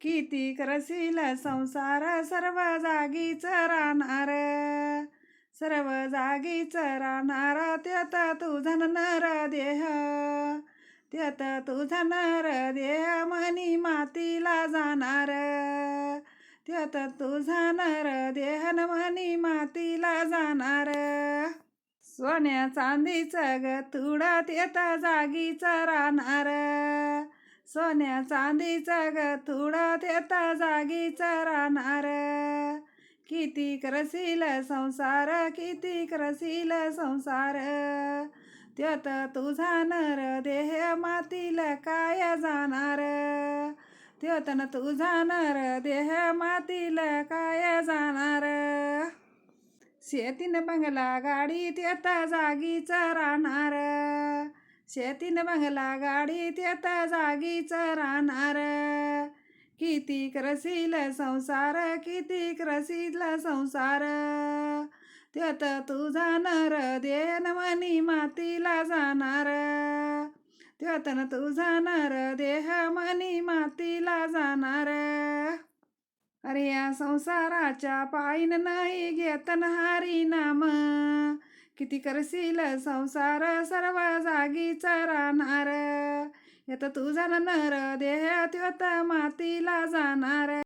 किती करशील संसार सर्व जागीच राहणार? सर्व जागीच राहणार त्यात तुझा नर देह त्यात तुझा नर देह मनी मातीला जाणार. त्यात तुझा नर देह न मनी मातीला जाणार. सोन्या चांदीचं ग तुडा त्यात जागीच राहणार. सोन्या चांदीचा ग तुडा त्यात जागीचा राहणार. किती करशील संसार किती करशील संसार. त्यात तुझा नर देह मातीला काय जाणार? त्यात न तुझा नर देह मातीला काय जाणार? शेतीन बंगला गाडी त्यात जागीच राहणार. शेतीन बंगला गाडी त्यात जागीच राहणार. किती क्रसील संसार किती क्रसील संसार? त्यात तू जाणार देन मनी मातीला जाणार. त्यात न जाणार देह मनी मातीला जाणार. अरे या संसाराच्या पायीन नाही घेतन हारी नाम. किती करशील संसार सर्व जागीच राहणार येत तुझा नर देह त्योत मातीला जाणार.